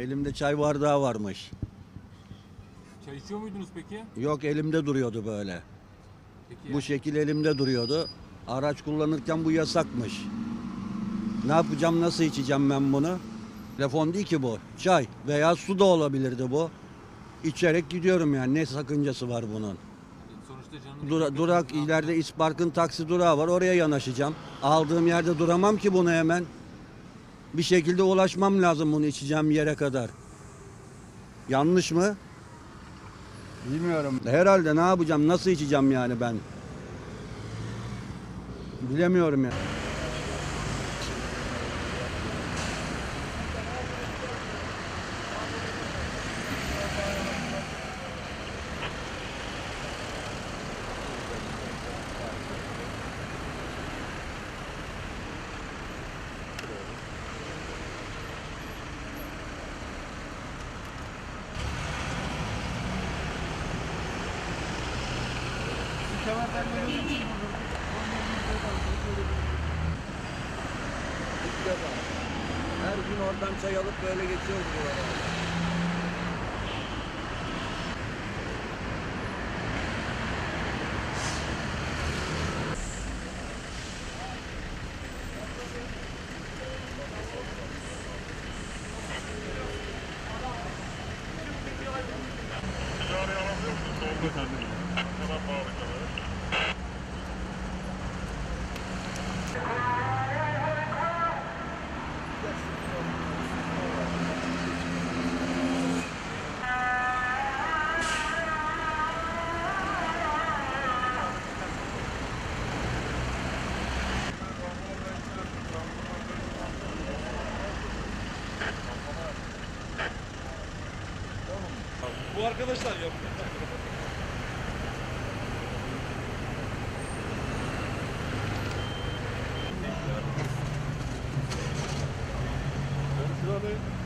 Elimde çay bardağı varmış. Çay içiyor muydunuz peki? Yok elimde duruyordu böyle. Peki Bu şekil elimde duruyordu. Araç kullanırken bu yasakmış. Ne yapacağım, nasıl içeceğim ben bunu? Telefon değil ki bu. Çay veya su da olabilirdi bu. İçerek gidiyorum yani. Ne sakıncası var bunun? sonuçta canını Dura- durak ileride İspark'ın taksi durağı var. Oraya yanaşacağım. Aldığım yerde duramam ki bunu hemen. Bir şekilde ulaşmam lazım bunu içeceğim yere kadar. Yanlış mı? Bilmiyorum. Herhalde ne yapacağım? Nasıl içeceğim yani ben? Bilemiyorum ya. Her gün oradan çay alıp böyle geçiyoruz buralara. Bu arkadaşlar yapıyor. Şurada